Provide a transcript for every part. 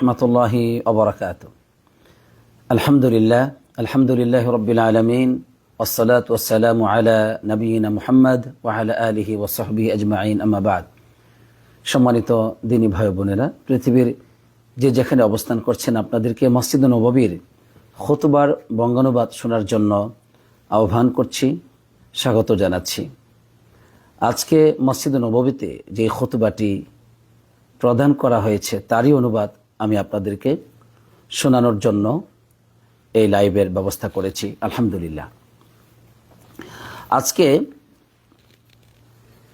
রহমতুল্লাহি অবরাকাত আলহামদুলিল্লাহ আলহামদুলিল্লাহ রবিল আলমিন ওসলাত ওসালাম আলা নবীন মুহাম্মদ ওয়ালা আলিহি ওসহবি আজমাইন আমাবাদ সম্মানিত দিনী ভাই বোনেরা, পৃথিবীর যে যেখানে অবস্থান করছেন আপনাদেরকে মসজিদ নববীর খতুবার বঙ্গানুবাদ শোনার জন্য আহ্বান করছি, স্বাগত জানাচ্ছি। আজকে মসজিদ নববীতে যে খতুবাটি প্রদান করা হয়েছে, তারই অনুবাদ আমি আপনাদেরকে শোনানোর জন্য এই লাইভের ব্যবস্থা করেছি, আলহামদুলিল্লাহ। আজকে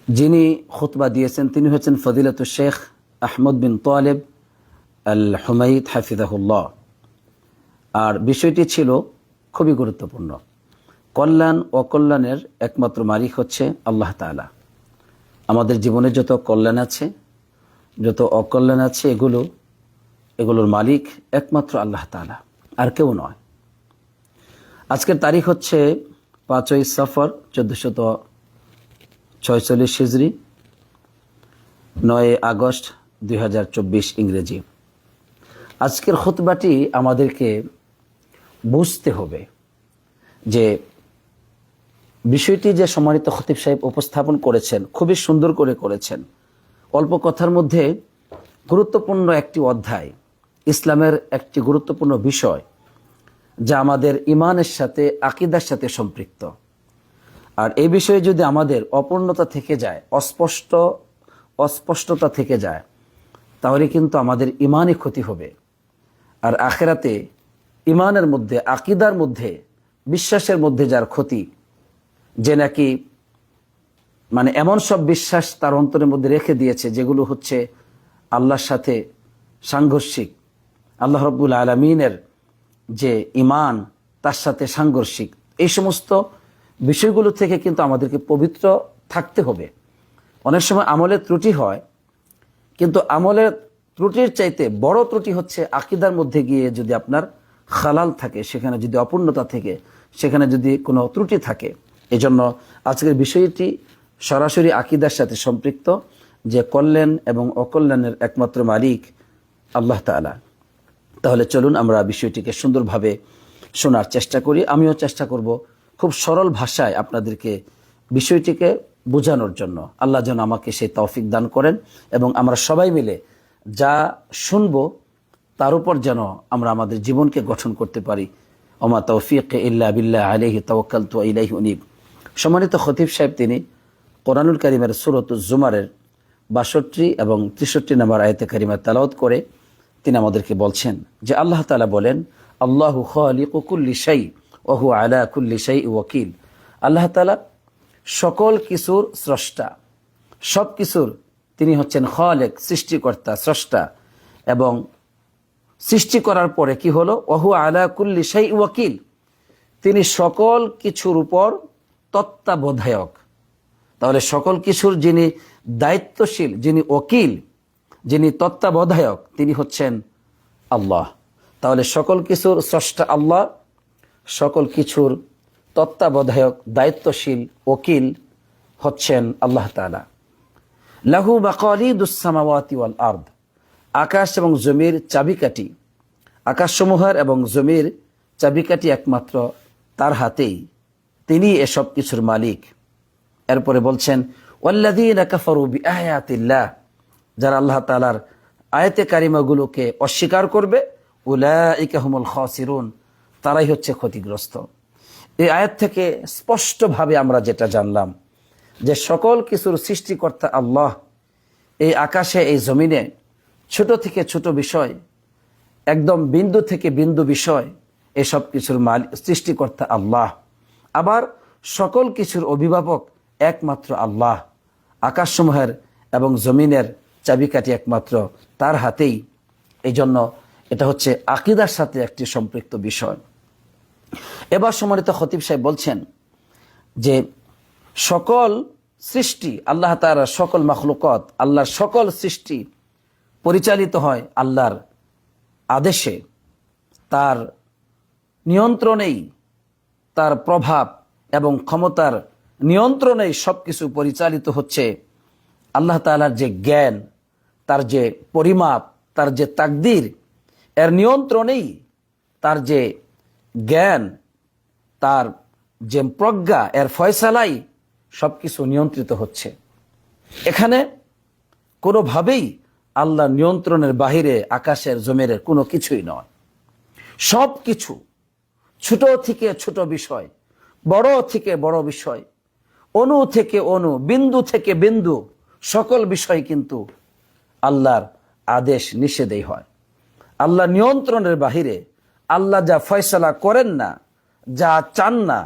যিনি খুতবা দিয়েছেন, তিনি হচ্ছেন ফদিলত শেখ আহমদ বিন তোয়ালেব আল হুমাইদ হাফিজাহুল্লাহ। আর বিষয়টি ছিল খুবই গুরুত্বপূর্ণ। কল্যাণ ও কল্যাণের একমাত্র মালিক হচ্ছে আল্লাহ তালা আমাদের জীবনে যত কল্যাণ আছে, যত অকল্যাণ আছে, এগুলো এগুলোর মালিক একমাত্র আল্লাহ তালা আর কেউ নয়। আজকের তারিখ হচ্ছে পাঁচই সফর চোদ্দশত ছয়চল্লিশ হিজড়ি নয় আগস্ট দুই হাজার চব্বিশ ইংরেজি। আজকের খুতবাটি আমাদেরকে বুঝতে হবে যে বিষয়টি যে সম্মানিত খতিব সাহেব উপস্থাপন করেছেন, খুবই সুন্দর করে করেছেন। অল্প কথার মধ্যে গুরুত্বপূর্ণ একটি অধ্যায় ইসলামের একটি গুরুত্বপূর্ণ বিষয়, যা আমাদের ইমানের সাথে, আকিদার সাথে সম্পৃক্ত। আর এই বিষয়ে যদি আমাদের অপূর্ণতা থেকে যায়, অস্পষ্ট, অস্পষ্টতা থেকে যায়, তাহলে কিন্তু আমাদের ইমানই ক্ষতি হবে। আর আখেরাতে ইমানের মধ্যে, আকিদার মধ্যে, বিশ্বাসের মধ্যে যার ক্ষতি, যে নাকি মানে এমন সব বিশ্বাস তার অন্তরের মধ্যে রেখে দিয়েছে, যেগুলো হচ্ছে আল্লাহর সাথে সাংঘর্ষিক আল্লাহ রব্বুল আলমিনের যে ইমান তার সাথে সাংঘর্ষিক, এই সমস্ত বিষয়গুলো থেকে কিন্তু আমাদেরকে পবিত্র থাকতে হবে। অনেক সময় আমলের ত্রুটি হয়, কিন্তু আমলের ত্রুটির চাইতে বড় ত্রুটি হচ্ছে আকিদার মধ্যে গিয়ে যদি আপনার খালাল থাকে, সেখানে যদি অপূর্ণতা থেকে, সেখানে যদি কোনো ত্রুটি থাকে। এজন্য আজকের বিষয়টি সরাসরি আকিদার সাথে সম্পৃক্ত, যে কল্যাণ এবং অকল্যাণের একমাত্র মালিক আল্লাহ তালা তাহলে চলুন আমরা বিষয়টিকে সুন্দরভাবে শোনার চেষ্টা করি। আমিও চেষ্টা করব খুব সরল ভাষায় আপনাদেরকে বিষয়টিকে বোঝানোর জন্য। আল্লাহ যেন আমাকে সেই তৌফিক দান করেন এবং আমরা সবাই মিলে যা শুনব, তার উপর যেন আমরা আমাদের জীবনকে গঠন করতে পারি। ওমা তৌফিক ইল্লা বিল্লাহ আলহি তওয়াক্কাল তো ইলাহি উনিব। সম্মানিত খতিব সাহেব, তিনি কোরআনুল করিমের সুরত জুমারের বাষট্টি এবং তেষট্টি নম্বর আয়তে কারিমা তালাওত করে তিনি আমাদেরকে বলছেন যে আল্লাহ তালা বলেন, আল্লাহু খালিকুল্লি শাই ওহু আলা কুল্লি শাই ওয়াকিল। আল্লাহ তালা সকল কিছুর স্রষ্টা, সব কিছুর, তিনি হচ্ছেন খালেক, সৃষ্টিকর্তা, স্রষ্টা। এবং সৃষ্টি করার পরে কি হলো? ওহু আলা কুল্লি শাই ওয়াকিল। তিনি সকল কিছুর উপর তত্ত্বাবধায়ক। তাহলে সকল কিছুর যিনি দায়িত্বশীল, যিনি ওকিল যিনি তত্ত্বাবধায়ক, তিনি হচ্ছেন আল্লাহ। তাহলে সকল কিছুর স্রষ্টা আল্লাহ, সকল কিছুর তত্ত্বাবধায়ক, দায়িত্বশীল ওকিল হচ্ছেন আল্লাহ তালা লাহু বাকালিদুসামাওয়াতি ওয়াল আর্দ, আকাশ এবং জমির চাবিকাঠি, আকাশসমূহের এবং জমির চাবিকাঠি একমাত্র তার হাতেই। তিনি এসব কিছুর মালিক। এরপরে বলছেন ওয়াল্লাদিন কাফারু বিআয়াতিল্লাহ যারা আল্লাহ তালার আয়াতে কারিমাগুলোকে অস্বীকার করবে উলাইকাহুমুল খাসিরুন, তারাই হচ্ছে ক্ষতিগ্রস্ত। এই আয়াত থেকে স্পষ্টভাবে আমরা যেটা জানলাম, যে সকল কিছুর সৃষ্টিকর্তা আল্লাহ এই আকাশে, এই জমিনে ছোট থেকে ছোট বিষয়, একদম বিন্দু থেকে বিন্দু বিষয়, এসব কিছুর মাল, সৃষ্টিকর্তা আল্লাহ। আবার সকল কিছুর অভিভাবক একমাত্র আল্লাহ, আকাশসমূহের এবং জমিনের চাবিকাঠি একমাত্র তার হাতেই। এই জন্য এটা হচ্ছে আকিদার সাথে একটি সম্পৃক্ত বিষয়। এবার সম্মানিত খতিব সাহেব বলছেন যে সকল সৃষ্টি, আল্লাহ তার সকল মখলুকত, আল্লাহর সকল সৃষ্টি পরিচালিত হয় আল্লাহর আদেশে। তার নিয়ন্ত্রণেই তার প্রভাব এবং ক্ষমতার নিয়ন্ত্রণেই সব কিছু পরিচালিত হচ্ছে। আল্লাহ তালার যে জ্ঞান তার যে পরিমাপ, তার যে তাকদির, এর নিয়ন্ত্রণেই তার যে জ্ঞান, তার যে প্রজ্ঞা, এর ফয়সালাই সব কিছু নিয়ন্ত্রিত হচ্ছে। এখানে কোনোভাবেই আল্লাহ নিয়ন্ত্রণের বাহিরে আকাশের জমেরের কোনো কিছুই নয়। সব কিছু ছোট থেকে ছোট বিষয়, বড় থেকে বড় বিষয় অনু থেকে অনু বিন্দু থেকে বিন্দু, সকল বিষয় কিন্তু আল্লাহর আদেশ নিষেধেই হয়। আল্লাহ নিয়ন্ত্রণের বাহিরে আল্লাহ যা ফয়সলা করেন না, যা চান না,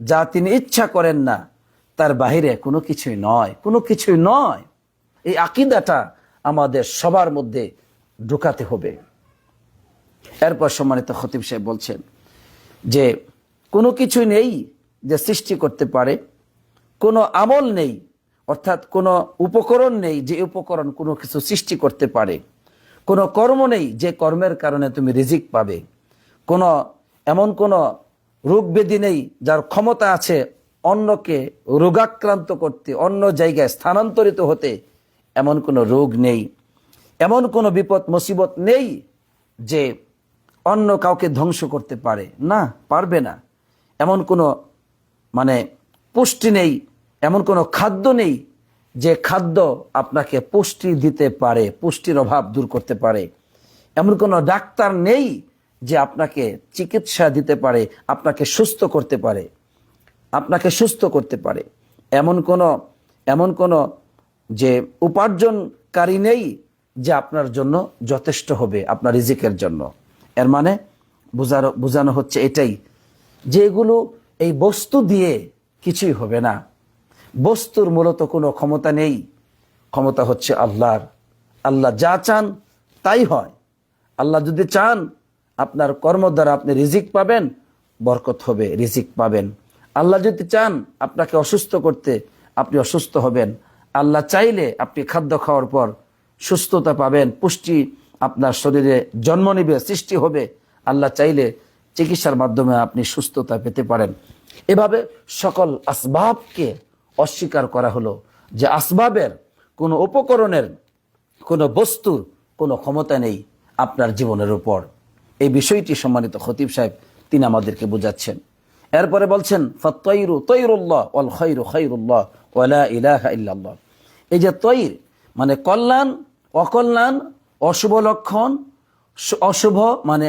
যা তিনি ইচ্ছা করেন না, তার বাহিরে কোনো কিছুই নয়। কোনো কিছুই নয়। এই আকিদাটা আমাদের সবার মধ্যে ঢুকাতে হবে। এরপর সম্মানিত খতিব সাহেব বলছেন যে, কোনো কিছু নেই যে সৃষ্টি করতে পারে, কোনো আমল নেই অর্থাৎ কোনো উপকরণ নেই যে উপকরণ কোনো কিছু সৃষ্টি করতে পারে। কোনো কর্ম নেই যে কর্মের কারণে তুমি রিজিক পাবে। কোনো, এমন কোনো রোগ ব্যাধি নেই যার ক্ষমতা আছে অন্যকে রোগাক্রান্ত করতে, অন্য জায়গায় স্থানান্তরিত হতে এমন কোনো রোগ নেই। এমন কোনো বিপদ, মুসিবত নেই যে অন্য কাউকে ধ্বংস করতে পারে। না, পারবে না। এমন কোনো মানে পুষ্টি নেই এমন কোনো খাদ্য নেই যে খাদ্য আপনাকে পুষ্টি দিতে পারে, পুষ্টির অভাব দূর করতে পারে। এমন কোনো ডাক্তার নেই যে আপনাকে চিকিৎসা দিতে পারে, আপনাকে সুস্থ করতে পারে, আপনাকে সুস্থ করতে পারে। এমন কোনো এমন কোনো যে উপার্জনকারী নেই যে আপনার জন্য যথেষ্ট হবে, আপনার রিজিকের জন্য। এর মানে বোঝানো বোঝানো হচ্ছে এটাই। যে এগুলো এই বস্তু দিয়ে কিছুই হবে না। বস্তুর মূলত কোনো ক্ষমতা নেই। ক্ষমতা হচ্ছে আল্লাহর। আল্লাহ যা চান তাই হয়। আল্লাহ যদি চান, আপনার কর্ম দ্বারা আপনি রিজিক পাবেন, বরকত হবে, রিজিক পাবেন। আল্লাহ যদি চান আপনাকে অসুস্থ করতে, আপনি অসুস্থ হবেন। আল্লাহ চাইলে আপনি খাদ্য খাওয়ার পর সুস্থতা পাবেন, পুষ্টি আপনার শরীরে জন্ম নিবে, সৃষ্টি হবে। আল্লাহ চাইলে চিকিৎসার মাধ্যমে আপনি সুস্থতা পেতে পারেন। এভাবে সকল আসবাবকে অস্বীকার করা হলো যে আসবাবের কোনো উপকরণের কোনো বস্তুর কোনো ক্ষমতা নেই আপনার জীবনের উপর। এই বিষয়টি সম্মানিত খতিব সাহেব, তিনি আমাদেরকে বোঝাচ্ছেন। এরপরে বলছেন ফতৈরু তৈরুল্লাহ অল খৈরু খৈরুল্লাহ ওয়ালা ইলাহা ইল্লাল্লাহ। এই যে তৈর মানে কল্যাণ, অকল্যাণ, অশুভ লক্ষণ অশুভ মানে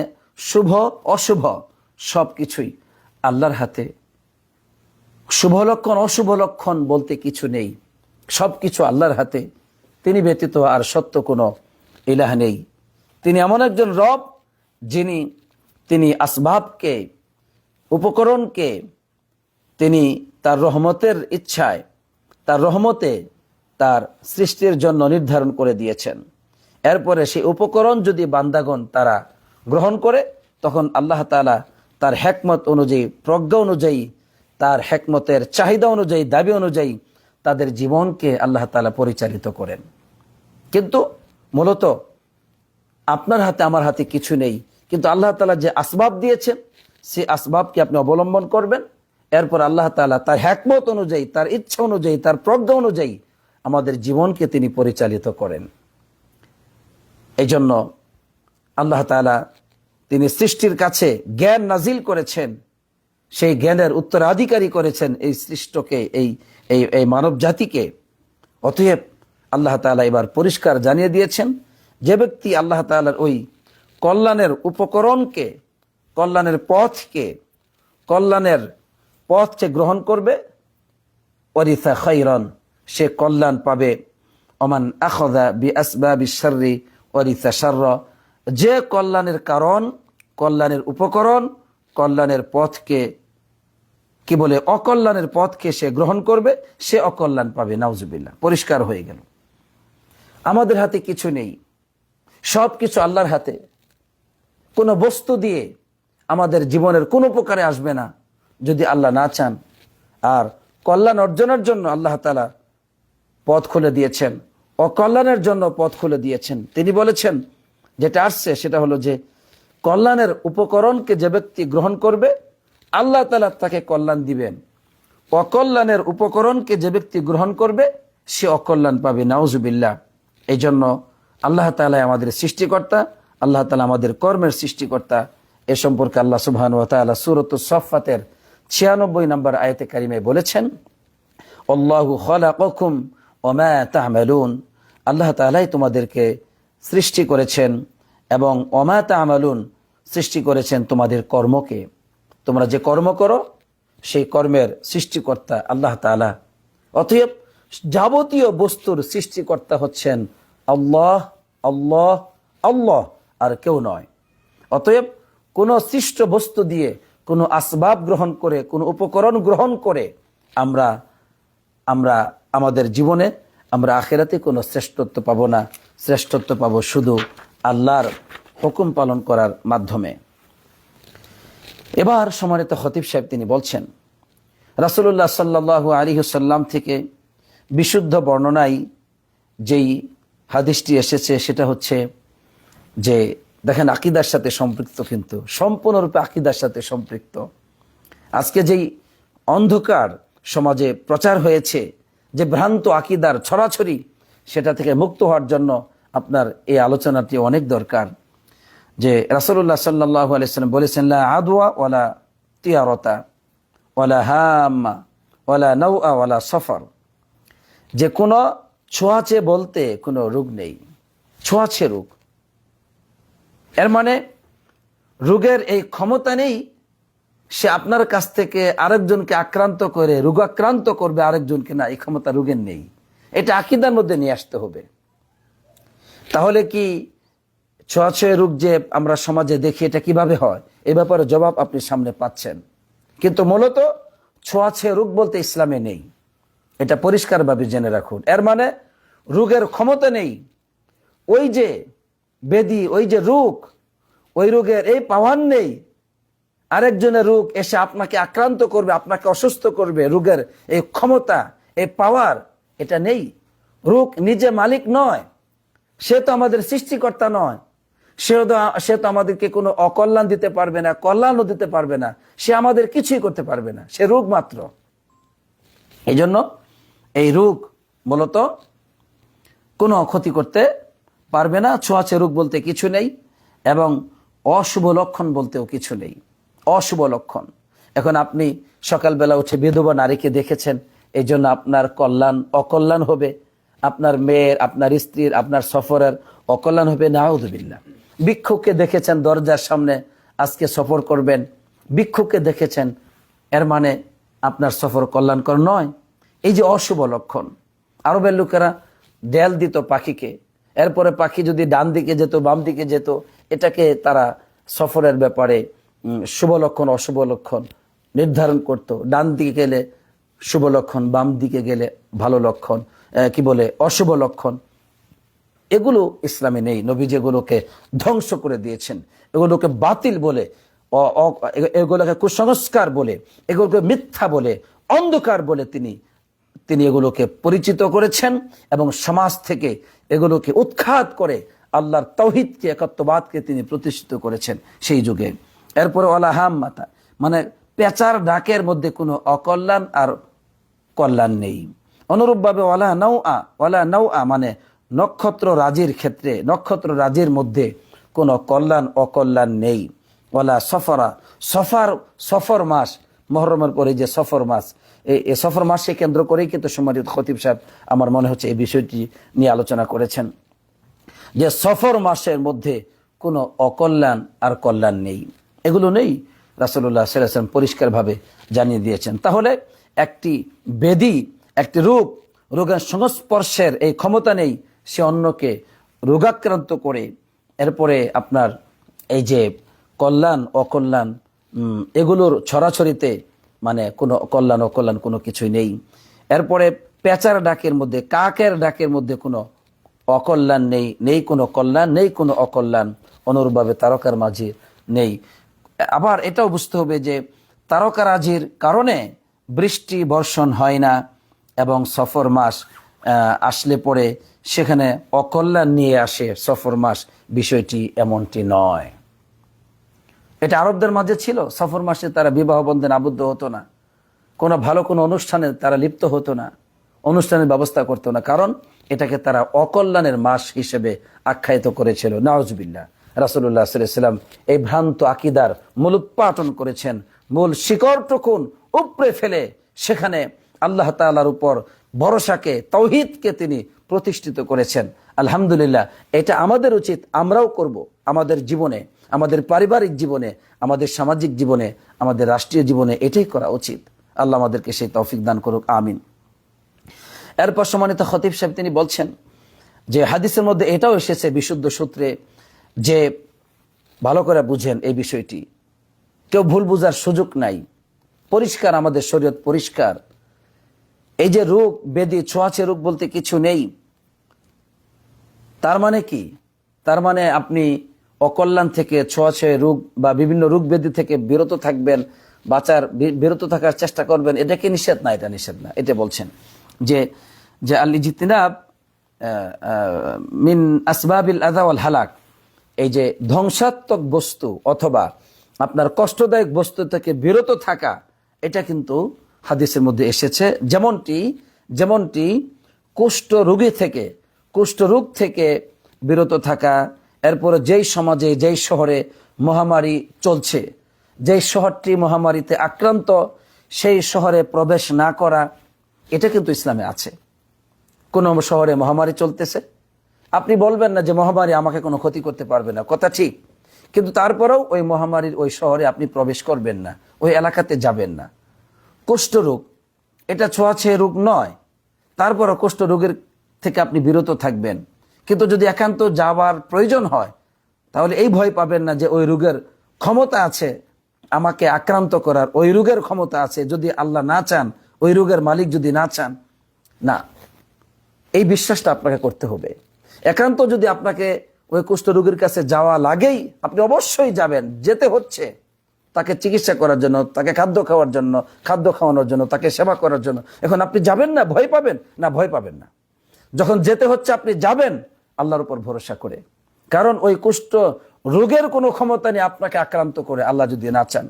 শুভ, অশুভ সব কিছুই আল্লাহর হাতে শুভ লক্ষণ অশুভ লক্ষণ বলতে কিছু নেই। সব কিছু আল্লাহর হাতে। তিনি ব্যতীত আর সত্য কোনো ইলাহ নেই। তিনি এমন একজন রব, যিনি, তিনি আসবাবকে, উপকরণকে, তিনি তার রহমতের ইচ্ছায়, তার রহমতে তার সৃষ্টির জন্য নির্ধারণ করে দিয়েছেন। এরপরে সেই উপকরণ যদি বান্দাগণ তারা গ্রহণ করে, তখন আল্লাহ তাআলা তার হেকমত অনুযায়ী, প্রজ্ঞা অনুযায়ী তার হেকমতের চাহিদা অনুযায়ী, দাবি অনুযায়ী তাদের জীবনকে আল্লাহ তালা পরিচালিত করেন। কিন্তু মূলত আপনার হাতে, আমার হাতে কিছু নেই। কিন্তু আল্লাহ তালা যে আসবাব দিয়েছেন সেই আসবাবকে আপনি অবলম্বন করবেন। এরপর আল্লাহ তালা তার হ্যাকমত অনুযায়ী, তার ইচ্ছা অনুযায়ী, তার প্রজ্ঞা অনুযায়ী আমাদের জীবনকে তিনি পরিচালিত করেন। এই জন্য আল্লাহ তালা তিনি সৃষ্টির কাছে জ্ঞান নাজিল করেছেন। সেই জ্ঞানের উত্তরাধিকারী করেছেন এই সৃষ্টকে, এই এই মানব জাতিকে অতএব আল্লাহ তাআলা এবার পরিষ্কার জানিয়ে দিয়েছেন, যে ব্যক্তি আল্লাহ তাআলার ওই কল্যাণের উপকরণকে, কল্যাণের পথকে, কল্যাণের পথ পথকে গ্রহণ করবে অরিসা খৈরন সে কল্যাণ পাবে। অমান আখদা বি আসবা বিশ্বরি অরিসা সর্র যে কল্যাণের কারণ, কল্যাণের উপকরণ কল্যাণের পথকে, কি বলে, অকল্যাণের পথকে সে গ্রহণ করবে, সে অকল্যাণ পাবে, নাউজুবিল্লাহ। পরিষ্কার হয়ে গেল। আমাদের হাতে কিছু নেই। সব কিছু আল্লাহর হাতে। কোনো বস্তু দিয়ে আমাদের জীবনের কোনো প্রকারে আসবে না, যদি আল্লাহ না চান। আর কল্যাণ অর্জনের জন্য আল্লাহ তালা পথ খুলে দিয়েছেন। অকল্যাণের জন্য পথ খুলে দিয়েছেন। তিনি বলেছেন, যেটা আসছে সেটা হলো যে কল্যাণের উপকরণকে যে ব্যক্তি গ্রহণ করবে, আল্লাহ তালা তাকে কল্যাণ দিবেন। অকল্যাণের উপকরণকে যে ব্যক্তি গ্রহণ করবে, সে অকল্যাণ পাবে। নাউজুবিল্লাহ। এই জন্য আল্লাহ তালা আমাদের সৃষ্টিকর্তা, আল্লাহ তালা আমাদের কর্মের সৃষ্টিকর্তা। এ সম্পর্কে আল্লাহ সুবহান ও সুরত সফাতের ছিয়ানব্বই নম্বর আয়তে কারিমে বলেছেন, আল্লাহ তালাই তোমাদেরকে সৃষ্টি করেছেন এবং অমা তাহমালুন সৃষ্টি করেছেন তোমাদের কর্মকে। তোমরা যে কর্ম করো, সেই কর্মের সৃষ্টিকর্তা আল্লাহ তালা অতএব যাবতীয় বস্তুর সৃষ্টিকর্তা হচ্ছেন আল্লাহ আল্লাহ আল্লাহ, আর কেউ নয়। অতএব কোনো সৃষ্ট বস্তু দিয়ে কোনো আসবাব গ্রহণ করে, কোনো উপকরণ গ্রহণ করে আমরা আমরা আমাদের জীবনে, আমরা আখেরাতে কোনো শ্রেষ্ঠত্ব পাবো না। শ্রেষ্ঠত্ব পাবো শুধু আল্লাহর হুকুম পালন করার মাধ্যমে। এবার সম্মানিত খতিব সাহেব তিনি বলছেন রাসুল্লাহ সাল্লাহ আলী সাল্লাম থেকে বিশুদ্ধ বর্ণনায় যেই হাদিসটি এসেছে সেটা হচ্ছে যে, দেখেন আকিদার সাথে সম্পৃক্ত কিন্তু, সম্পূর্ণরূপে আকিদার সাথে সম্পৃক্ত। আজকে যেই অন্ধকার সমাজে প্রচার হয়েছে, যে ভ্রান্ত আকিদার ছড়াছড়ি, সেটা থেকে মুক্ত হওয়ার জন্য আপনার এই আলোচনাটি অনেক দরকার। যে রাসলুল্লাহ সাল্লাহ আলিয়াল্লাম বলেছেন, লা আদওয়া ওয়ালা তিয়ারতা ওয়ালা হাম্মা ওয়ালা নৌআ ওয়ালা সফর। যে কোনো ছোঁয়াচে বলতে কোনো রোগ নেই। ছোঁয়াচে রোগ। এর মানে রোগের এই ক্ষমতা নেই, সে আপনার কাছ থেকে আরেকজনকে আক্রান্ত করে, রোগাক্রান্ত করবে আরেকজনকে না, এই ক্ষমতা রোগের নেই। এটা আকিদার মধ্যে নিয়ে আসতে হবে। তাহলে কি ছোঁয়াছয়ে রোগ যে আমরা সমাজে দেখি, এটা কীভাবে হয়? এ ব্যাপারে জবাব আপনি সামনে পাচ্ছেন। কিন্তু মূলত ছোঁয়াছে রোগ বলতে ইসলামে নেই। এটা পরিষ্কারভাবে জেনে রাখুন। এর মানে রোগের ক্ষমতা নেই। ওই যে বেদি, ওই যে রোগ, ওই রোগের এই পাওয়ার নেই। আরেকজনের রোগ এসে আপনাকে আক্রান্ত করবে, আপনাকে অসুস্থ করবে। রোগের এই ক্ষমতা, এই পাওয়ার, এটা নেই। রোগ নিজে মালিক নয়। সে তো আমাদের সৃষ্টিকর্তা নয়। সে সে তো আমাদেরকে কোনো অকল্যাণ দিতে পারবে না, কল্যাণও দিতে পারবে না। সে আমাদের কিছুই করতে পারবে না। সে রোগ মাত্র। এই জন্য এই রোগ মূলত কোনো ক্ষতি করতে পারবে না। ছোঁয়াচে রোগ বলতে কিছু নেই এবং অশুভ লক্ষণ বলতেও কিছু নেই। অশুভ লক্ষণ। এখন আপনি সকালবেলা উঠে বিধবা নারীকে দেখেছেন এই জন্য আপনার কল্যাণ অকল্যাণ হবে। আপনার মেয়ের, আপনার স্ত্রীর, আপনার সফরের অকল্যাণ হবে। নাউদুবিল্লা ভিক্ষুককে দেখেছেন দরজার সামনে আজকে সফর করবেন। ভিক্ষুককে দেখেছেন, এর মানে আপনার সফর কল্যাণকর নয়। এই যে অশুভ লক্ষণ, আরবের লোকেরা দেয়াল দিত পাখিকে, এরপরে পাখি যদি ডান দিকে যেত, বাম দিকে যেত, এটাকে তারা সফরের ব্যাপারে শুভ লক্ষণ, অশুভ লক্ষণ নির্ধারণ করত। ডান দিকে গেলে শুভ লক্ষণ, বাম দিকে গেলে ভালো লক্ষণ কি বলে, অশুভ লক্ষণ। এগুলো ইসলামে নেই। নবী যেগুলোকে ধ্বংস করে দিয়েছেন। এগুলোকে বাতিল বলে এগুলোকে কুসংস্কার বলে, এগুলোকে মিথ্যা বলে, অন্ধকার বলে তিনি তিনি এগুলোকে পরিচিত করেছেন এবং সমাজ থেকে এগুলোকে উৎখাত করে আল্লাহর তৌহিদকে, একত্ববাদকে তিনি প্রতিষ্ঠিত করেছেন সেই যুগে। এরপরে অলাহাম মাতা মানে পেঁচার ডাকের মধ্যে কোনো অকল্যাণ আর কল্যাণ নেই। অনুরূপভাবে ওয়ালা নৌ আ নৌ আ মানে নক্ষত্র রাজির ক্ষেত্রে, নক্ষত্র রাজির মধ্যে কোনো কল্যাণ, অকল্যাণ নেই। ওলা সফরা, সফর সফর মাস, মহরমের পরে যে সফর মাস এই সফর মাসকে কেন্দ্র করেই কিন্তু সম্মানিত খতিব সাহেব আমার মনে হচ্ছে এই বিষয়টি নিয়ে আলোচনা করেছেন। যে সফর মাসের মধ্যে কোনো অকল্যাণ আর কল্যাণ নেই। এগুলো নেই রাসুল্লাহ সাল্লাম পরিষ্কারভাবে জানিয়ে দিয়েছেন। তাহলে একটি বেদি, একটি রোগ রোগের সংস্পর্শের এই ক্ষমতা নেই সে অন্যকে রোগাক্রান্ত করে, এরপরে আপনার এই যে কল্যাণ, অকল্যাণ এগুলোর ছড়াছড়িতে মানে কোনো কল্যাণ, অকল্যাণ কোনো কিছুই নেই। এরপরে পেঁচার ডাকের মধ্যে, কাকের ডাকের মধ্যে কোনো অকল্যাণ নেই নেই কোনো কল্যাণ, নেই কোনো অকল্যাণ, অনুরূপভাবে তারকার মাঝে নেই। আবার এটাও বুঝতে হবে যে তারকারাজির কারণে বৃষ্টি বর্ষণ হয় না এবং সফর মাস আসলে পরে সেখানে অকল্যাণ নিয়ে আসে সফর মাস। বিষয়টি এমনটি নয়। এটা আরবদের মাঝে ছিল। সফর মাসে তারা বিবাহ বন্ধনে আবদ্ধ হতো না। কোনো ভালো কোনো অনুষ্ঠানে তারা লিপ্ত হতো না। অনুষ্ঠানের ব্যবস্থা করতো না। কারণ এটাকে তারা অকল্যাণের মাস হিসেবে আখ্যায়িত করেছিল। নওয়াজবিল্লা রাসুল্লাহ সাল্লাম এই ভ্রান্ত আকিদার মূল উৎপাটন করেছেন। মূল শিকড়টুকুন উপড়ে ফেলে সেখানে আল্লাহ তাআলার উপর ভরসাকে, তৌহিদকে তিনি প্রতিষ্ঠিত করেছেন। আলহামদুলিল্লাহ, এটা আমাদের উচিত, আমরাও করব আমাদের জীবনে, আমাদের পারিবারিক জীবনে, আমাদের সামাজিক জীবনে, আমাদের রাষ্ট্রীয় জীবনে এটাই করা উচিত। আল্লাহ আমাদেরকে সেই তৌফিক দান করুক, আমিন। এরপর সম্মানিত খতিব সাহেব, তিনি বলছেন যে হাদিসের মধ্যে এটাও এসেছে বিশুদ্ধ সূত্রে যে ভালো করে বুঝেন এই বিষয়টি। কেউ ভুল বুঝার সুযোগ নাই। পরিষ্কার, আমাদের শরীয়ত পরিষ্কার। এই যে রোগ, বেদি, ছোঁয়াচে রোগ বলতে কিছু নেই। তার মানে কি? তার মানে আপনি অকল্যাণ থেকে ছোঁয়াছে রোগ বা বিভিন্ন রোগ ব্যাধি থেকে বিরত থাকবেন, বাঁচার বিরত থাকার চেষ্টা করবেন। এটা কি নিষেধ? না, এটা নিষেধ না। এটা বলছেন যে যে আল্লি জিতিনাব মিন আসবাবিল আদাওয়াল হালাক। এই যে ধ্বংসাত্মক বস্তু অথবা আপনার কষ্টদায়ক বস্তু থেকে বিরত থাকা, এটা কিন্তু হাদিসের মধ্যে এসেছে, যেমনটি যেমনটি কুষ্ঠ রোগী থেকে, কুষ্ঠ রোগ থেকে বিরত থাকা, এরপরে যেই সমাজে, যেই শহরে মহামারী চলছে, যেই শহরটি মহামারীতে আক্রান্ত, সেই শহরে প্রবেশ না করা, এটা কিন্তু ইসলামে আছে। কোন শহরে মহামারী চলতেছে। আপনি বলবেন না যে মহামারী আমাকে কোনো ক্ষতি করতে পারবে না, কথা ঠিক। কিন্তু তারপরেও ওই মহামারীর ওই শহরে আপনি প্রবেশ করবেন না, ওই এলাকাতে যাবেন না। কুষ্ঠরোগ। এটা ছোঁয়াছে রোগ নয়, তারপরও কুষ্ঠ রোগের থেকে আপনি বিরত থাকবেন। কিন্তু যদি একান্ত যাওয়ার প্রয়োজন হয়, তাহলে এই ভয় পাবেন না যে ওই রোগের ক্ষমতা আছে, আমাকে আক্রান্ত করার ওই রোগের ক্ষমতা আছে যদি আল্লাহ না চান, ওই রোগের মালিক যদি না চান। না, এই বিশ্বাসটা আপনাকে করতে হবে। একান্ত যদি আপনাকে ওই কুষ্ঠ রোগীর কাছে যাওয়া লাগেই, আপনি অবশ্যই যাবেন, যেতে হচ্ছে। তাকে চিকিৎসা করার জন্য, তাকে খাদ্য খাওয়ার জন্য, খাদ্য খাওয়ানোর জন্য, তাকে সেবা করার জন্য। এখন আপনি যাবেন না, ভয় পাবেন? না, ভয় পাবেন না। যখন যেতে হচ্ছে আপনি যাবেন, আল্লাহর উপর ভরসা করে। কারণ ওই কুষ্ঠ রোগের কোনো ক্ষমতা নেই আপনাকে আক্রান্ত করে আল্লাহ যদি না চান,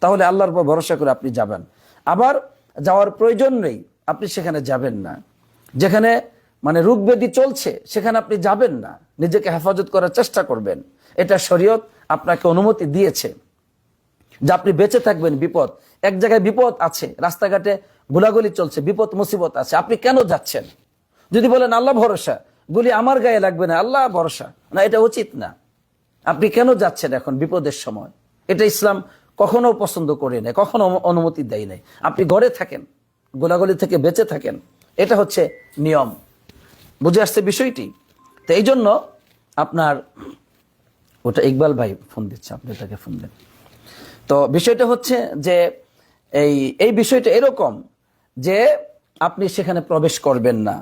তাহলে আল্লাহর উপর ভরসা করে আপনি যাবেন। আবার যাওয়ার প্রয়োজন নেই, আপনি সেখানে যাবেন না। যেখানে মানে রোগ ব্যাধি চলছে, সেখানে আপনি যাবেন না। নিজেকে হেফাজত করার চেষ্টা করবেন। এটা শরীয়ত আপনাকে অনুমতি দিয়েছে। যে আপনি বেঁচে থাকবেন, বিপদ। এক জায়গায় বিপদ আছে, রাস্তাঘাটে গোলাগুলি চলছে, বিপদ, মুসিবত আছে। আপনি কেন যাচ্ছেন? যদি বলেন, আল্লাহ ভরসা। গুলি আমার গায়ে লাগবে না, আল্লাহ ভরসা। না, এটা উচিত না। আপনি কেন যাচ্ছেন এখন বিপদের সময়? এটা ইসলাম কখনো পছন্দ করে নেয় কখনো অনুমতি দেয় নাই। আপনি ঘরে থাকেন গোলাগুলি থেকে বেঁচে থাকেন, এটা হচ্ছে নিয়ম। বুঝে আসছে বিষয়টি? তো এই জন্য আপনার, ওটা ইকবাল ভাই ফোন দিচ্ছে, আপনি তাকে ফোন দেন। তো বিষয়টা হচ্ছে যে এই এই বিষয়টা এরকম যে আপনি সেখানে প্রবেশ করবেন না।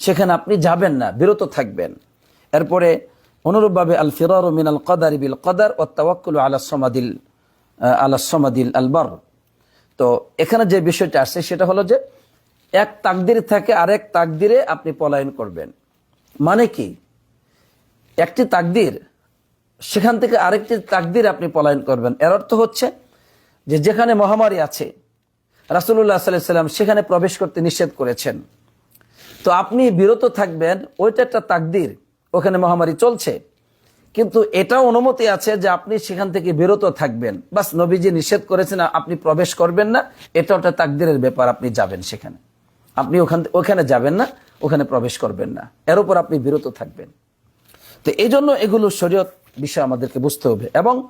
সেখানে আপনি যাবেন না, বিরত থাকবেন। এরপরে অনুরূপভাবে আল ফিরার মিনাল কদার বিল কদার ও তাওয়াক্কুল আলা সমাদিল আলা সমাদিল আলবার তো এখানে যে বিষয়টা আসছে সেটা হলো যে এক তাকদির থেকে আরেক তাকদিরে আপনি পলায়ন করবেন। মানে কি? একটি তাকদির সেখান থেকে আরেকটি তাকদির আপনি পলায়ন করবেন। এর অর্থ হচ্ছে যে যেখানে মহামারী আছে রাসুল্লাহ সাল্লাহ সাল্লাম সেখানে প্রবেশ করতে নিষেধ করেছেন। তো আপনি বিরত থাকবেন, ওইটা একটা তাকদির, ওখানে মহামারী চলছে। কিন্তু এটাও অনুমতি আছে যে আপনি সেখান থেকে বিরত থাকবেন। বাস নবীজি নিষেধ করেছেন আপনি প্রবেশ করবেন না, এটা ওটা তাকদিরের ব্যাপার, আপনি যাবেন সেখানে। আপনি ওখান ওখানে যাবেন না, ওখানে প্রবেশ করবেন না। এর উপর আপনি বিরত থাকবেন। তো এই জন্য এগুলো শরীয়ত বিষয় আমাদেরকে বুঝতে হবে। এবং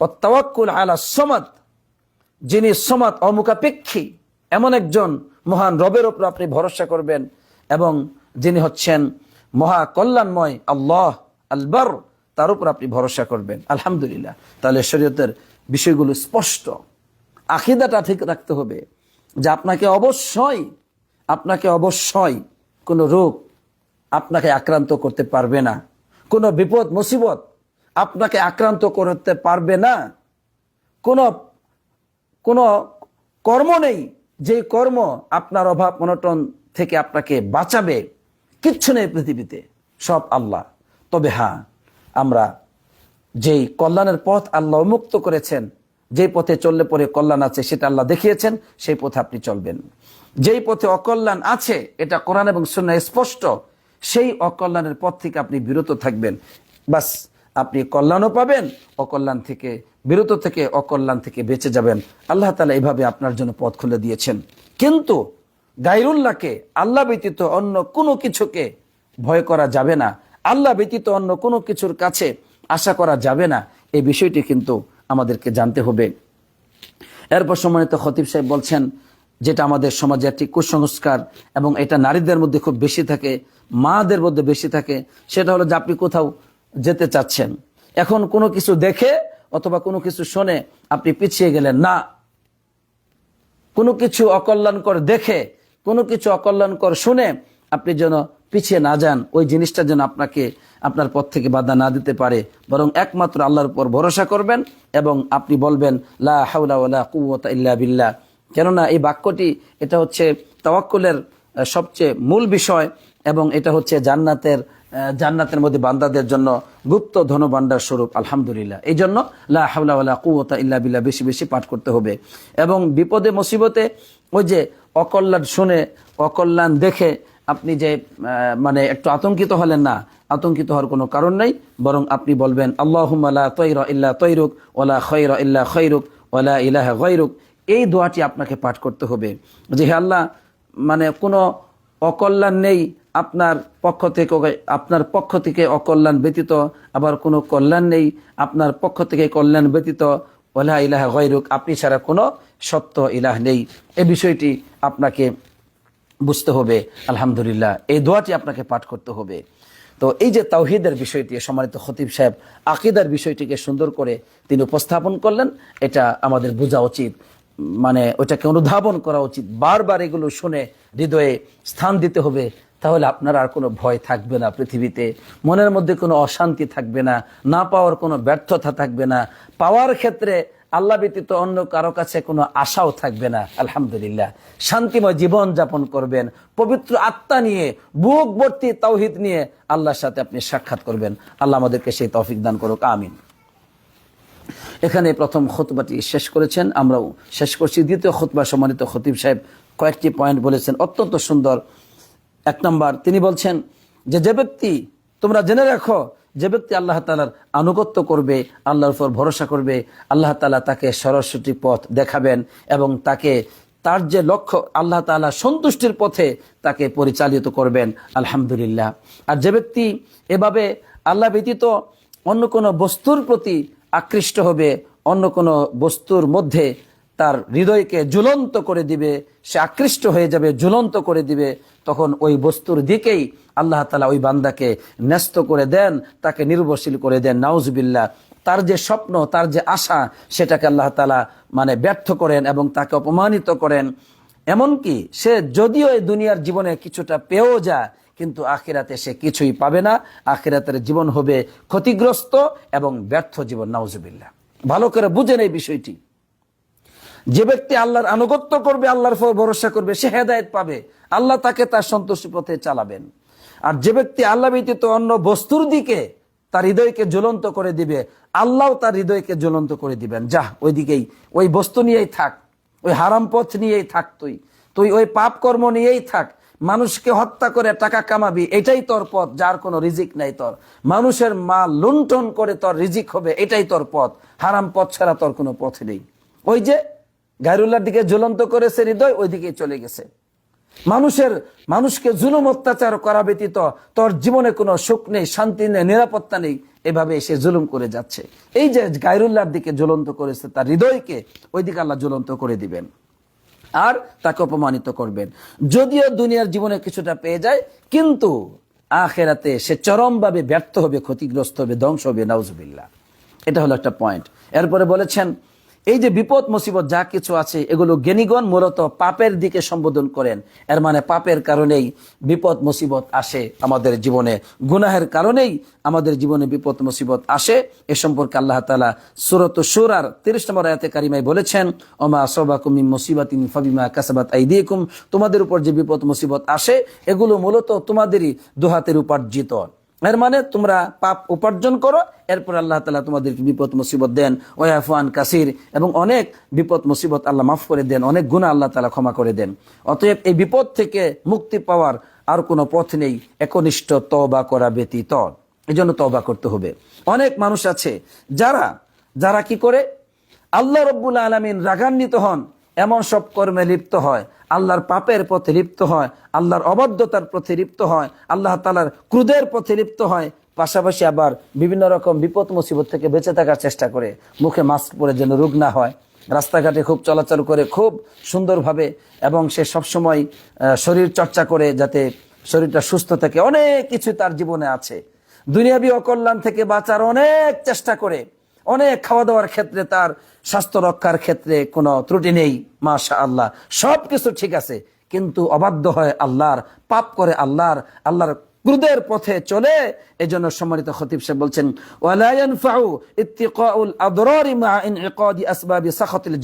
অত্তাওয়াক্কুল আলা সমাদ, যিনি সমাদ অমুখাপেক্ষী, এমন একজন মহান রবের ওপর আপনি ভরসা করবেন এবং যিনি হচ্ছেন মহা কল্যাণময় আল্লাহ আলবার, তার উপর আপনি ভরসা করবেন। আলহামদুলিল্লাহ। তাহলে শরীয়তের বিষয়গুলো স্পষ্ট। আখিদাটা ঠিক রাখতে হবে যে আপনাকে অবশ্যই আপনাকে অবশ্যই কোনো রোগ আপনাকে আক্রান্ত করতে পারবে না। কোনো বিপদ, মুসিবত আপনাকে আক্রান্ত করতে পারবে না। কোনো কোনো কর্ম নেই যে কর্ম আপনার অভাব অনটন থেকে আপনাকে বাঁচাবে। কিচ্ছু নেই পৃথিবীতে, সব আল্লাহ। তবে হ্যাঁ আমরা যেই কল্যাণের পথ আল্লাহ উন্মুক্ত করেছেন, যেই পথে চললে পরে কল্যাণ আছে সেটা আল্লাহ দেখিয়েছেন, সেই পথে আপনি চলবেন। যেই পথে অকল্যাণ আছে, এটা কোরআন এবং সুন্নাহ স্পষ্ট, সেই অকল্যাণের পথ থেকে আপনি বিরত থাকবেন। বাস আপনি কল্যাণও পাবেন, অকল্যাণ থেকে, বিরত থেকে, অকল্যাণ থেকে বেঁচে যাবেন। আল্লাহ তালা এভাবে আপনার জন্য পথ খুলে দিয়েছেন। কিন্তু গাইরুল্লাহকে আল্লাহ ব্যতীত অন্য কোনো কিছুকে ভয় করা যাবে না। আল্লাহ ব্যতীত অন্য কোনো কিছুর কাছে আশা করা যাবে না। এই বিষয়টি কিন্তু আমাদেরকে জানতে হবে। এরপর সম্মানিত খতিব সাহেব বলছেন, যেটা আমাদের সমাজে একটি কুসংস্কার এবং এটা নারীদের মধ্যে খুব বেশি থাকে, মাদের মধ্যে বেশি থাকে, সেটা হলো যে আপনি কোথাও যেতে চাচ্ছেন। এখন কোনো কিছু দেখে অথবা কোনো কিছু শুনে আপনি পিছিয়ে গেলেন, না। কোনো কিছু অকল্যাণকর দেখে, কোনো কিছু অকল্যাণকর শুনে আপনি যেন পিছিয়ে না যান, ওই জিনিসটা যেন আপনাকে, আপনার পথ থেকে বাধা না দিতে পারে। বরং একমাত্র আল্লাহর উপর ভরসা করবেন এবং আপনি বলবেন, লা ওয়ালা কুওয়াতা ইল্লা বিল্লাহ। কেননা এই বাক্যটি, এটা হচ্ছে তাওয়াক্কুলের সবচেয়ে মূল বিষয় এবং এটা হচ্ছে জান্নাতের জান্নাতের মধ্যে বান্দাদের জন্য গুপ্ত ধনভাণ্ডার স্বরূপ, আলহামদুলিল্লাহ। এই জন্য লা হাওলা ওয়ালা কুওয়াতা ইল্লা বিল্লাহ বেশি বেশি পাঠ করতে হবে। এবং বিপদে, মুসিবতে ওই যে অকল্যাণ শুনে, অকল্যাণ দেখে আপনি যে মানে একটু আতঙ্কিত হলেন না, আতঙ্কিত হওয়ার কোনো কারণ নেই, বরং আপনি বলবেন, আল্লাহুম্মা তৈর ইল্লা তৈরুক ওলা খৈর ইল্লা খৈরুক ওলা ইলাহা গৈরুক এই দোয়াটি আপনাকে পাঠ করতে হবে। যে হে আল্লাহ মানে কোনো অকল্যাণ নেই আপনার পক্ষ থেকে আপনার পক্ষ থেকে অকল্যাণ ব্যতীত, আবার কোনো কল্যাণ নেই। আপনার পক্ষ থেকে কল্যাণ ব্যতীত ওলা ইলাহা গৈরুক আপনি ছাড়া কোনো সত্য ইলাহ নেই। এ বিষয়টি আপনাকে বুঝতে হবে। আলহামদুলিল্লাহ, এই দোয়াটি আপনাকে পাঠ করতে হবে। তো এই যে তাওহিদের বিষয়টি, সম্মানিত খতিব সাহেব, আকিদার বিষয়টিকে সুন্দর করে তিনি উপস্থাপন করলেন, এটা আমাদের বোঝা উচিত। মানে ওইটাকে অনুধাবন করা উচিত। বারবার এগুলো শুনে হৃদয়ে স্থান দিতে হবে। তাহলে আপনার আর কোনো ভয় থাকবে না পৃথিবীতে। মনের মধ্যে কোনো অশান্তি থাকবে না না পাওয়ার কোনো ব্যর্থতা থাকবে না। পাওয়ার ক্ষেত্রে আল্লাহ ব্যতীত অন্য কারও কাছে কোনো আশাও থাকবে না, আলহামদুলিল্লাহ। শান্তিময় জীবন যাপন করবেন, পবিত্র আত্মা নিয়ে, বুক ভর্তি তৌহিদ নিয়ে আল্লাহর সাথে আপনি সাক্ষাৎ করবেন। আল্লাহ আমাদেরকে সেই তৌফিক দান করুক, আমিন। এখানে প্রথম খতবাটি শেষ করেছেন, আমরাও শেষ করছি। দ্বিতীয় খতবা সম্মানিত খতিব সাহেব কয়েকটি পয়েন্ট বলেছেন, অত্যন্ত সুন্দর এক নম্বর, তিনি বলছেন যে যে ব্যক্তি, তোমরা জেনে রাখো, যে ব্যক্তি আল্লাহ তালার আনুগত্য করবে, আল্লাহর উপর ভরসা করবে, আল্লাহ তালা তাকে সরস্বতী পথ দেখাবেন এবং তাকে তার যে লক্ষ্য, আল্লাহ তালা সন্তুষ্টির পথে তাকে পরিচালিত করবেন। আলহামদুলিল্লাহ। আর যে ব্যক্তি এভাবে আল্লাহ ব্যতীত অন্য কোনো বস্তুর প্রতি আকৃষ্ট হবে, অন্য কোনো বস্তুর মধ্যে তার হৃদয়কে জ্বলন্ত করে দিবে, সে আকৃষ্ট হয়ে যাবে জ্বলন্ত করে দিবে, তখন ওই বস্তুর দিকেই আল্লাহ তালা ওই বান্দাকে ন্যস্ত করে দেন, তাকে নির্ভরশীল করে দেন। নাউজবিল্লা তার যে স্বপ্ন, তার যে আশা, সেটাকে আল্লাহ তালা মানে ব্যর্থ করেন এবং তাকে অপমানিত করেন। এমনকি সে যদিও এই দুনিয়ার জীবনে কিছুটা পেয়েও যায়, কিন্তু আখিরাতে সে কিছুই পাবে না। আখিরাতের জীবন হবে ক্ষতিগ্রস্ত এবং ব্যর্থ জীবন নাউজবিল্লা ভালো করে বুঝেন এই বিষয়টি। যে ব্যক্তি আল্লাহর আনুগত্য করবে, আল্লাহর উপর ভরসা করবে, সে হেদায়ত পাবে। আল্লাহ তাকে তার সন্তুষ্টি পথে চালাবেন। আর যে ব্যক্তি আল্লাহ ব্যতীত অন্য বস্তুর দিকে তার হৃদয়কে জ্বলন্ত করে দিবে আল্লাহ তার হৃদয়কে জ্বলন্ত করে দিবেন। যা ওই দিকেই ওই বস্তু নিয়েই থাক, ওই হারাম পথ নিয়েই থাক তুই। তুই ওই পাপ কর্ম নিয়েই থাক। মানুষকে হত্যা করে টাকা কামাবি, এটাই তোর পথ, যার কোনো রিজিক নাই তোর। মানুষের মা লুণ্ঠন করে তোর রিজিক হবে, এটাই তোর পথ। হারাম পথ ছাড়া তোর কোনো পথ নেই। ওই যে গায়রুল্লাহর দিকে জ্বলন্ত করেছে হৃদয় ওই দিকে চলে গেছে। মানুষের, মানুষকে জুলুম অত্যাচার করা ব্যতীত তোর জীবনে কোনো সুখ নেই, শান্তি নেই, নিরাপত্তা নেই, এভাবে সে জুলুম করে যাচ্ছে। এই যে গায়রুল্লাহর দিকে জ্বলন্ত করেছে, তার হৃদয়কে ওই দিকে আল্লাহ জ্বলন্ত করে দিবেন আর তাকে অপমানিত করবেন। যদিও দুনিয়ার জীবনে কিছুটা পেয়ে যায়, কিন্তু আখেরাতে সে চরমভাবে ব্যর্থ হবে, ক্ষতিগ্রস্ত হবে, ধ্বংস হবে নাউজবিল্লা এটা হলো একটা পয়েন্ট এরপরে বলেছেন এই যে বিপদ, মুসিবত যা কিছু আছে, এগুলো জ্ঞানীগণ মূলত পাপের দিকে সম্বোধন করেন। এর মানে পাপের কারণেই বিপদ, মুসিবত আসে আমাদের জীবনে। গুনাহের কারণেই আমাদের জীবনে বিপদ, মুসিবত আসে। এ সম্পর্কে আল্লাহ তালা সুরত সুরার তিরিশ নম্বর আয়াতে কারিমাই বলেছেন, ওমা সবাকুম মুসিবাতিন ফাবিমা কাসাবাত আইদিকুম তোমাদের উপর যে বিপদ, মুসিবত আসে, এগুলো মূলত তোমাদেরই দুহাতের উপার্জিত এর মানে তোমরা পাপ উপার্জন করো, এরপর আল্লাহ তালা তোমাদেরকে বিপদ মুসিবত দেন। ওয়াফান কাসির, এবং অনেক বিপদ মুসিবত আল্লাহ মাফ করে দেন, অনেক গুণা আল্লাহ তালা ক্ষমা করে দেন। অতএব এই বিপদ থেকে মুক্তি পাওয়ার আর কোনো পথ নেই, একনিষ্ঠ তবা করা ব্যতীত। এই জন্য তবা করতে হবে। অনেক মানুষ আছে, যারা যারা কি করে? আল্লাহ রব্বুল আলমিন রাগান্বিত হন, এমন সব কর্মে লিপ্ত হয়। আল্লাহর পাপের পথে লিপ্ত হয়, আল্লাহর অবাধ্যতার পথে লিপ্ত হয়, আল্লাহ তালার ক্রুদের পথে লিপ্ত হয়। পাশাপাশি আবার বিভিন্ন রকম বিপদ মুসিবত থেকে বেঁচে থাকার চেষ্টা করে, মুখে মাস্ক পরে যেন রোগ না হয়। রাস্তাঘাটে খুব চলাচল করে খুব সুন্দরভাবে এবং সে সবসময় শরীর চর্চা করে যাতে শরীরটা সুস্থ থাকে। অনেক কিছু তার জীবনে আছে। দুনিয়াবি অকল্যাণ থেকে বাঁচার অনেক চেষ্টা করে। অনেক খাওয়া দাওয়ার ক্ষেত্রে তার স্বাস্থ্য রক্ষার ক্ষেত্রে কোনো ত্রুটি নেই মাশা আল্লাহ সব কিছু ঠিক আছে, কিন্তু অবাধ্য হয় আল্লাহর, পাপ করে আল্লাহর আল্লাহর ক্রুদের পথে চলে। এজন্য সম্মানিত খতিব সাহেব বলছেন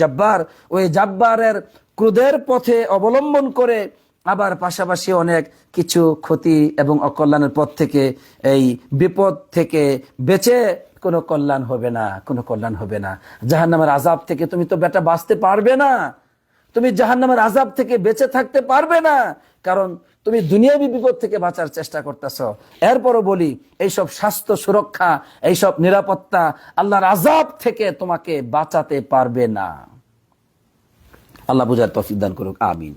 জাব্বার। ওই জাব্বারের ক্রুদের পথে অবলম্বন করে আবার পাশাপাশি অনেক কিছু ক্ষতি এবং অকল্যাণের পথ থেকে, এই বিপদ থেকে বেঁচে কোনো কল্যাণ হবে না, কোনো কল্যাণ হবে না। জাহান্নামের আজাব থেকে তুমি তো বেটা বাঁচতে পারবে না। তুমি জাহান্নামের আজাব থেকে বেঁচে থাকতে পারবে না। কারণ তুমি দুনিয়াবি বিপদ থেকে বাঁচার চেষ্টা করতেছ। এরপরও বলি, এইসব স্বাস্থ্য সুরক্ষা, এইসব নিরাপত্তা আল্লাহর আজাব থেকে তোমাকে বাঁচাতে পারবে না। আল্লাহ বুঝার তফিক দান করুক, আমিন।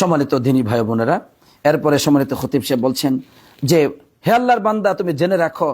সম্মানিত দিনী ভাই বোনেরা, এরপরে সম্মানিত খতিব সাহেব বলছেন যে, হে আল্লাহর বান্দা, তুমি জেনে রাখো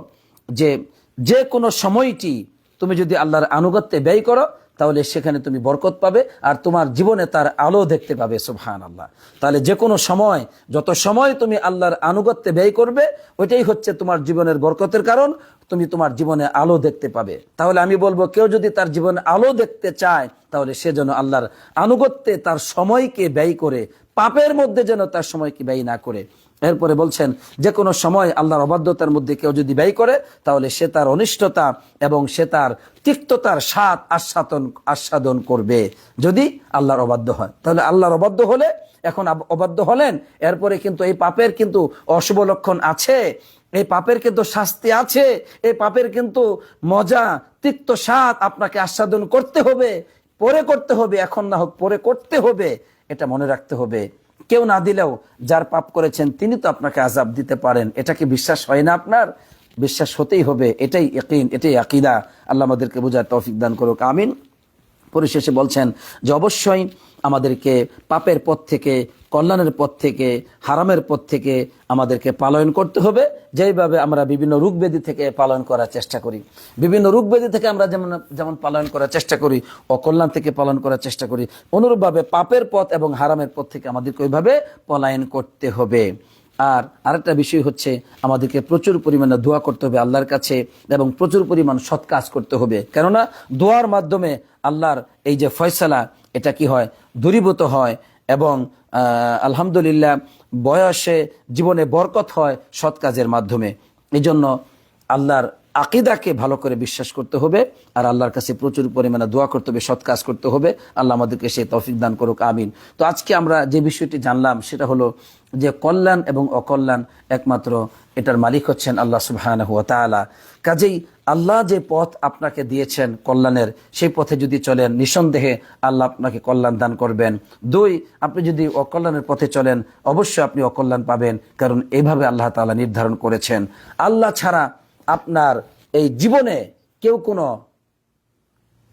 যে যে কোনো সময়টি তুমি যদি আল্লাহর আনুগত্যে ব্যয় করো, তাহলে সেখানে তুমি বরকত পাবে আর তোমার জীবনে তার আলো দেখতে পাবে সুবহান আল্লাহ তাহলে যে কোনো সময়, যত সময় তুমি আল্লাহর আনুগত্যে ব্যয় করবে, ওইটাই হচ্ছে তোমার জীবনের বরকতের কারণ, তুমি তোমার জীবনে আলো দেখতে পাবে। তাহলে আমি বলব, কেউ যদি তার জীবনে আলো দেখতে চায়, তাহলে সে যেন আল্লাহর আনুগত্যে তার সময়কে ব্যয় করে, পাপের মধ্যে যেন তার সময়কে ব্যয় না করে। এরপরে বলছেন, যে কোনো সময় আল্লাহর অবাধ্যতার মধ্যে কেউ যদি ব্যয় করে, তাহলে সে তার অনিষ্টতা এবং সে তার তিক্ততার স্বাদ আস্বাদন আস্বাদন করবে যদি আল্লাহর অবাধ্য হয়। তাহলে আল্লাহর অবাধ্য হলে এখন অবাধ্য হলেন, এরপরে কিন্তু এই পাপের কিন্তু অশুভ লক্ষণ আছে, এই পাপের কিন্তু শাস্তি আছে, এই পাপের কিন্তু মজা, তিক্ত স্বাদ আপনাকে আস্বাদন করতে হবে, পরে করতে হবে, এখন না হোক পরে করতে হবে, এটা মনে রাখতে হবে। কেউ না দিলেও যার পাপ করেছেন তিনি তো আপনাকে আজাব দিতে পারেন। এটা কি বিশ্বাস হয় না আপনার? বিশ্বাস হতেই হবে। এটাই একইন এটাই আকিদা। আল্লাহ আমাদেরকে বোঝার তৌফিক দান করুক। আমিন। পরিশেষে বলছেন যে, অবশ্যই আমাদেরকে পাপের পথ থেকে, কল্যাণের পথ থেকে, হারামের পথ থেকে আমাদেরকে পালন করতে হবে। যেইভাবে আমরা বিভিন্ন রোগ ব্যাধি থেকে পালন করার চেষ্টা করি। বিভিন্ন রোগ ব্যাধি থেকে আমরা যেমন যেমন পালন করার চেষ্টা করি, অকল্যাণ থেকে পালন করার চেষ্টা করি, অনুরূপভাবে পাপের পথ এবং হারামের পথ থেকে আমাদেরকে ওইভাবে পলায়ন করতে হবে। আর আরেকটা বিষয় হচ্ছে আমাদেরকে প্রচুর পরিমাণে দোয়া করতে হবে আল্লাহর কাছে এবং প্রচুর পরিমাণ সৎ কাজ করতে হবে। কেননা দোয়ার মাধ্যমে আল্লাহর এই যে ফয়সালা, এটা কি হয়? দূরীভূত হয় এবং আলহামদুলিল্লাহ বয়সে, জীবনে বরকত হয় সৎ কাজের মাধ্যমে। এই জন্য আল্লাহর আকিদাকে ভালো করে বিশ্বাস করতে হবে আর আল্লাহর কাছে প্রচুর পরিমাণে দোয়া করতে হবে, সৎ কাজ করতে হবে। আল্লাহ আমাদেরকে সে তৌফিক দান করুক, আমিন। তো আজকে আমরা যে বিষয়টি জানলাম সেটা হলো যে কল্যাণ এবং অকল্যাণ একমাত্র এটার মালিক হচ্ছেন আল্লাহ সুবহান হুয়া তালা কাজেই আল্লাহ যে পথ আপনাকে দিয়েছেন কল্যাণের, সেই পথে যদি চলেন, নিঃসন্দেহে আল্লাহ আপনাকে কল্যাণ দান করবেন। দুই, আপনি যদি অকল্যাণের পথে চলেন, অবশ্যই আপনি অকল্যাণ পাবেন, কারণ এইভাবে আল্লাহ তালা নির্ধারণ করেছেন। আল্লাহ ছাড়া আপনার এই জীবনে কেউ কোনো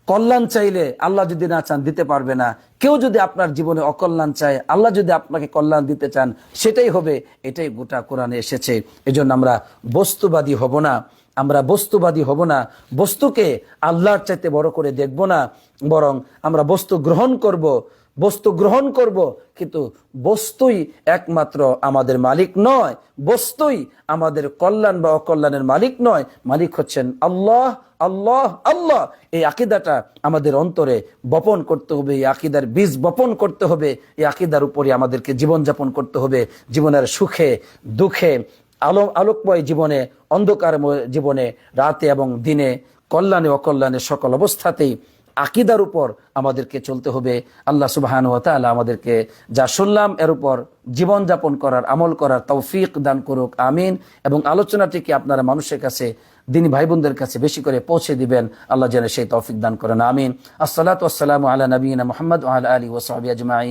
কল্যাণ চাইলে আল্লাহ যদি না চান, দিতে পারবে না। কেউ যদি আপনার জীবনে অকল্যাণ চায়, আল্লাহ যদি আপনাকে কল্যাণ দিতে চান, সেটাই হবে। এটাই গোটা কোরআনে এসেছে। এজন্য আমরা বস্তুবাদী হব না। আমরা বস্তুবাদী হব না। বস্তুকে আল্লাহর চাইতে বড় করে দেখব না। বরং আমরা বস্তু গ্রহণ করব। বস্তু গ্রহণ করব, কিন্তু বস্তুই একমাত্র আমাদের মালিক নয়। বস্তুই আমাদের কল্যাণ বা অকল্যাণের মালিক নয়। মালিক হচ্ছেন আল্লাহ আল্লাহ আল্লাহ। এই আকিদাটা আমাদের অন্তরে বপন করতে হবে, এই আকিদার বীজ বপন করতে হবে, এই আকিদার উপরে আমাদেরকে জীবনযাপন করতে হবে, জীবনের সুখে, দুঃখে, আলো, আলোকময় জীবনে, অন্ধকারময় জীবনে, রাতে এবং দিনে, কল্যাণে, অকল্যাণে সকল অবস্থাতেই আকিদার উপর আমাদেরকে চলতে হবে। আল্লাহ সুবাহান ও তাআলা আমাদেরকে যা শুনলাম এর উপর জীবনযাপন করার, আমল করার তৌফিক দান করুক, আমিন। এবং আলোচনাটিকে আপনারা মানুষের কাছে, দিন ভাই বোনদের কাছে বেশি করে পৌঁছে দিবেন, আল্লাহ যেন সেই তৌফিক দান করেন, আমিন। আসসালাত আসসালাম আলা নবীন মুহাম্মদ আল আলা ওসহাবি আজমাই